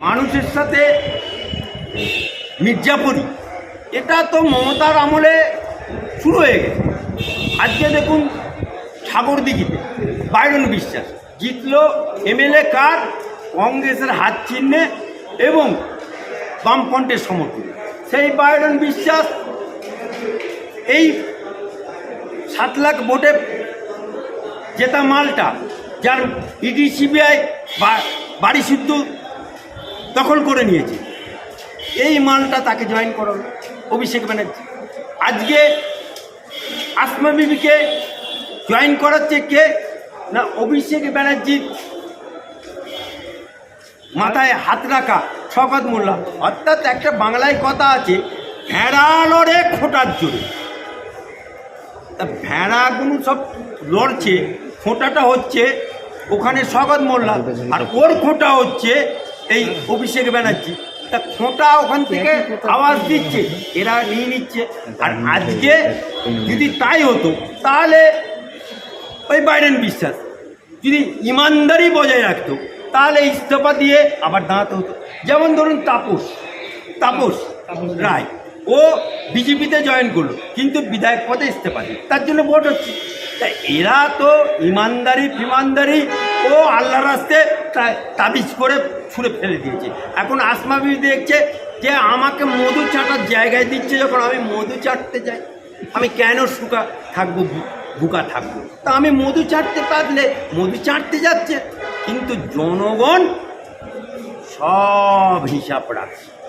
মানুষের সাথে মির্জাপুরি। এটা তো মমতার আমলে শুরু হয়ে গেছে। আজকে দেখুন সাগরদিঘিতে বাইরন বিশ্বাস জিতলো এমএলএ কার? কংগ্রেসের হাত চিহ্নে এবং বামফ্রন্টের সমর্থনে। সেই বাইরন বিশ্বাস এই সাত লাখ ভোটে জেতা মালটা, যার ইডি, সিবিআই বাড়ি শুদ্ধ দখল করে নিয়েছে। এই মালটা তাকে জয়েন করালো অভিষেক ব্যানার্জি। আজকে আসমা বিবিকে জয়েন করাচ্ছে কে না অভিষেক ব্যানার্জির মাথায় হাত রাখা শকত মোল্লা। অর্থাৎ একটা বাংলায় কথা আছে, ভেড়া লড়ে খোঁটার জোরে। তা ভেড়াগুলো সব লড়ছে খোঁটাটা হচ্ছে ওখানে স্বাগত মোল্লা। আর ওর খোঁটা হচ্ছে এই অভিষেক ব্যানার্জি তা খোঁটা ওখান থেকে আওয়াজ দিচ্ছে, এরা নিয়ে নিচ্ছে। আর আজকে যদি তাই হতো, তাহলে ওই বাইডেন বিশ্বাস যদি ইমানদারি বজায় রাখতো, তাহলে ইস্তফা দিয়ে আবার দাঁড়াতে হতো। যেমন ধরুন তাপস তাপস রায়, ও বিজেপিতে জয়েন করল, কিন্তু বিধায়ক পদে ইস্তফা দিল তার জন্য ভোট হচ্ছে। তা এরা তো ইমানদারি, ফিমানদারি, ও আল্লাহ রাস্তে তাবিজ করে ছুঁড়ে ফেলে দিয়েছে। এখন আসমা বিবি দেখছে যে আমাকে মধু চাটার জায়গায় দিচ্ছে যখন আমি মধু চাটতে যাই। আমি কেন শুকা থাকব বুকা থাকব? তা আমি মধু চাটতে পারলে মধু চাটতে যাচ্ছে, কিন্তু জনগণ সব হিসাব রাখছে।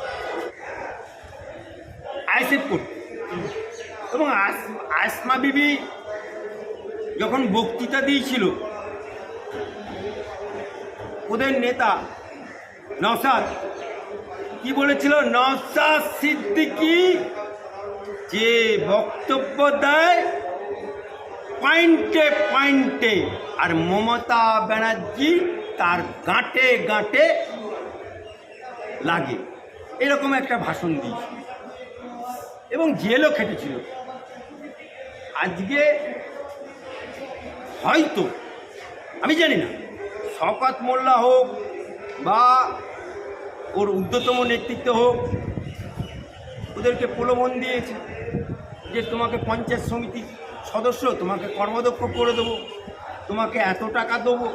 আইসেফ করতে এবং আস- আসমা বিবি যখন বক্তৃতা দিয়েছিল ওদের নেতা নওসাদ কি বলেছিল? নওসাদ সিদ্দিকি যে বক্তব্য দেয় পয়েন্টে পয়েন্টে, আর মমতা ব্যানার্জি তার গাঁটে গাঁটে লাগে। এরকম একটা ভাষণ দিয়েছিল এবং জেলও খেটেছিল। আজকে হয়তো, আমি জানি না। শওকত মোল্লা হোক বা ওর ঊর্ধ্বতম নেতৃত্ব হোক ওদেরকে প্রলোভন দিয়েছে যে তোমাকে পঞ্চায়েত সমিতির সদস্য তোমাকে কর্মদক্ষ করে দেবো তোমাকে এত টাকা দেবো।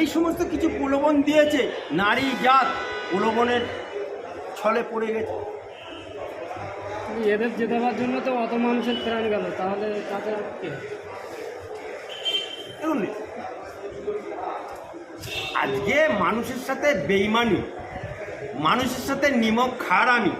এই সমস্ত কিছু প্রলোভন দিয়েছে নারী জাত প্রলোভনের ছলে পড়ে গেছে। এদের জেতাবার জন্য তো অত মানুষের প্রাণ গেল তাহলে তাদের দেখুন আজকে মানুষের সাথে বেইমানি মানুষের সাথে নিমক খারামি